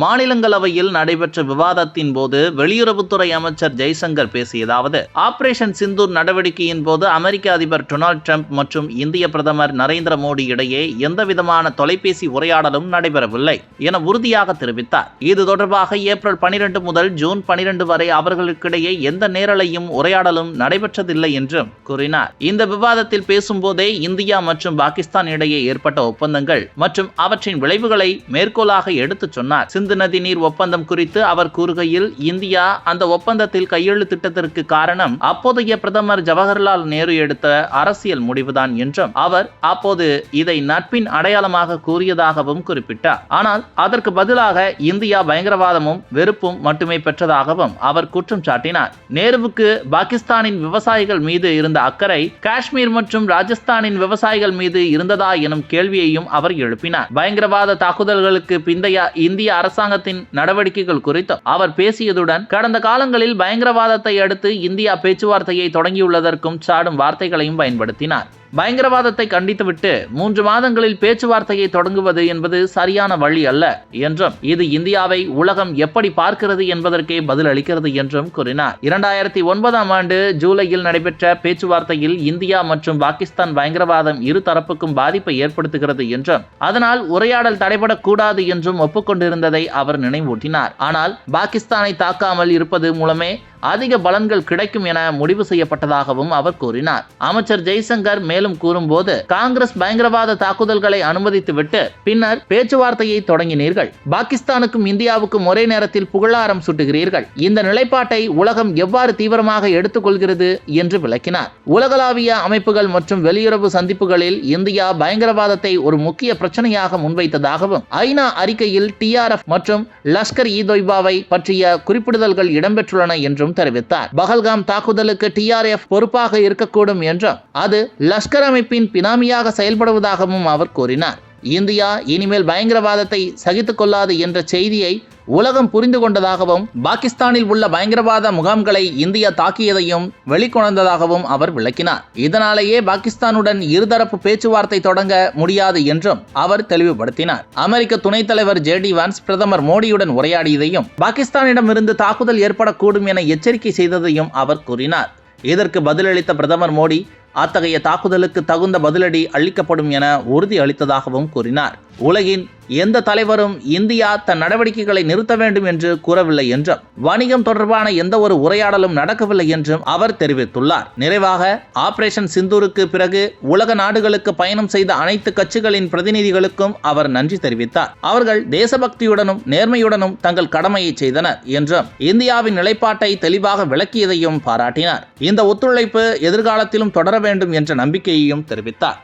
மாநிலங்களவையில் நடைபெற்ற விவாதத்தின் போது வெளியுறவுத்துறை அமைச்சர் ஜெய்சங்கர் பேசியதாவது ஆபரேஷன் சிந்தூர் நடவடிக்கையின் போது அமெரிக்க அதிபர் டொனால்ட் ட்ரம்ப் மற்றும் இந்திய பிரதமர் நரேந்திர மோடி இடையே எந்தவிதமான தொலைபேசி உரையாடலும் நடைபெறவில்லை என உறுதியாக தெரிவித்தார். இது தொடர்பாக ஏப்ரல் 12 முதல் ஜூன் 12 வரை அவர்களுக்கிடையே எந்த நேரலையும் உரையாடலும் நடைபெற்றதில்லை என்றும் கூறினார். இந்த விவாதத்தில் பேசும்போதே இந்தியா மற்றும் பாகிஸ்தான் இடையே ஏற்பட்ட ஒப்பந்தங்கள் மற்றும் அவற்றின் விளைவுகளை மேற்கோளாக எடுத்துச் சொன்னார். சிந்து நதி நீர் ஒப்பந்தம் குறித்து அவர் கூறுகையில் இந்தியா அந்த ஒப்பந்தத்தில் கையெழுத்திட்டதற்கு காரணம் அப்போதைய பிரதமர் ஜவஹர்லால் நேரு எடுத்த அரசியல் முடிவுதான் என்றும் அவர் அப்போது இதை நட்பின் அடையாளமாக கூறியதாகவும் குறிப்பிட்டார். ஆனால் அதற்கு பதிலாக இந்தியா பயங்கரவாதமும் வெறுப்பும் மட்டுமே பெற்றதாகவும் அவர் குற்றம் சாட்டினார். நேருவுக்கு பாகிஸ்தானின் விவசாயிகள் மீது இருந்த அக்கறை காஷ்மீர் மற்றும் ராஜஸ்தானின் விவசாயிகள் மீது இருந்ததா எனும் கேள்வியையும் அவர் எழுப்பினார். பயங்கரவாத தாக்குதல்களுக்கு பிந்தைய இந்திய அரசு அரசாங்கத்தின் நடவடிக்கைகள் குறித்து அவர் பேசியதுடன் கடந்த காலங்களில் பயங்கரவாதத்தை அடுத்து இந்தியா பேச்சுவார்த்தையை தொடங்கியுள்ளதற்கும் சாடும் வார்த்தைகளையும் பயன்படுத்தினார். பயங்கரவாதத்தை கண்டித்துவிட்டு மூன்று மாதங்களில் பேச்சுவார்த்தையை தொடங்குவது என்பது சரியான வழி அல்ல என்றும் இது இந்தியாவை உலகம் எப்படி பார்க்கிறது என்பதற்கே பதில் அளிக்கிறது என்றும் கூறினார். இரண்டாயிரத்தி ஒன்பதாம் ஆண்டு ஜூலையில் நடைபெற்ற பேச்சுவார்த்தையில் இந்தியா மற்றும் பாகிஸ்தான் பயங்கரவாதம் இரு தரப்புக்கும் பாதிப்பை ஏற்படுத்துகிறது என்றும் அதனால் உரையாடல் தடைபடக்கூடாது என்றும் ஒப்புக்கொண்டிருந்ததை அவர் நினைவூட்டினார். ஆனால் பாகிஸ்தானை தாக்காமல் இருப்பது மூலமே அதிக பலன்கள் கிடைக்கும் என முடிவு செய்யப்பட்டதாகவும் அவர் கூறினார். அமைச்சர் ஜெய்சங்கர் மேலும் கூறும்போது காங்கிரஸ் பயங்கரவாத தாக்குதல்களை அனுமதித்துவிட்டு பின்னர் பேச்சுவார்த்தையை தொடங்கினீர்கள். பாகிஸ்தானுக்கும் இந்தியாவுக்கும் ஒரே நேரத்தில் புகழாரம் சுட்டுகிறீர்கள். இந்த நிலைப்பாட்டை உலகம் எவ்வாறு தீவிரமாக எடுத்துக்கொள்கிறது என்று விளக்கினார். உலகளாவிய அமைப்புகள் மற்றும் வெளியுறவு சந்திப்புகளில் இந்தியா பயங்கரவாதத்தை ஒரு முக்கிய பிரச்சனையாக முன்வைத்ததாகவும் ஐநா அறிக்கையில் டிஆர்எஃப் மற்றும் லஷ்கர் இ தொய்பாவை பற்றிய குறிப்பிடுதல்கள் இடம்பெற்றுள்ளன என்றும் என்றும் தெரிவித்தார். பகல்காம் தாக்குதலுக்கு டிஆர்எஃப் பொறுப்பாக இருக்கக்கூடும் என்றும் அது லஷ்கர் அமைப்பின் பினாமியாக செயல்படுவதாகவும் அவர் கூறினார். இந்தியா இனிமேல் பயங்கரவாதத்தை சகித்துக் கொள்ளாது என்ற செய்தியை உலகம் புரிந்து கொண்டதாகவும் பாகிஸ்தானில் உள்ள பயங்கரவாத முகாம்களை இந்தியா தாக்கியதையும் வெளிக்கொணர்ந்ததாகவும் அவர் விளக்கினார். இதனாலேயே பாகிஸ்தானுடன் இருதரப்பு பேச்சுவார்த்தை தொடங்க முடியாது என்றும் அவர் தெளிவுபடுத்தினார். அமெரிக்க துணைத் தலைவர் ஜே டி வான்ஸ் பிரதமர் மோடியுடன் உரையாடியதையும் பாகிஸ்தானிடமிருந்து தாக்குதல் ஏற்படக்கூடும் என எச்சரிக்கை செய்ததையும் அவர் கூறினார். இதற்கு பதிலளித்த பிரதமர் மோடி அத்தகைய தாக்குதலுக்கு தகுந்த பதிலடி அளிக்கப்படும் என உறுதி அளித்ததாகவும் கூறினார். உலகின் எந்த தலைவரும் இந்தியா தன் நடவடிக்கைகளை நிறுத்த வேண்டும் என்று கூறவில்லை என்றும் வணிகம் தொடர்பான எந்த ஒரு உரையாடலும் நடக்கவில்லை என்றும் அவர் தெரிவித்துள்ளார். நிறைவாக ஆபரேஷன் சிந்தூருக்கு பிறகு உலக நாடுகளுக்கு பயணம் செய்த அனைத்து கட்சிகளின் பிரதிநிதிகளுக்கும் அவர் நன்றி தெரிவித்தார். அவர்கள் தேசபக்தியுடனும் நேர்மையுடனும் தங்கள் கடமையை செய்தனர் என்றும் இந்தியாவின் நிலைப்பாட்டை தெளிவாக விளக்கியதையும் பாராட்டினார். இந்த ஒத்துழைப்பு எதிர்காலத்திலும் தொடர வேண்டும் என்ற நம்பிக்கையையும் தெரிவித்தார்.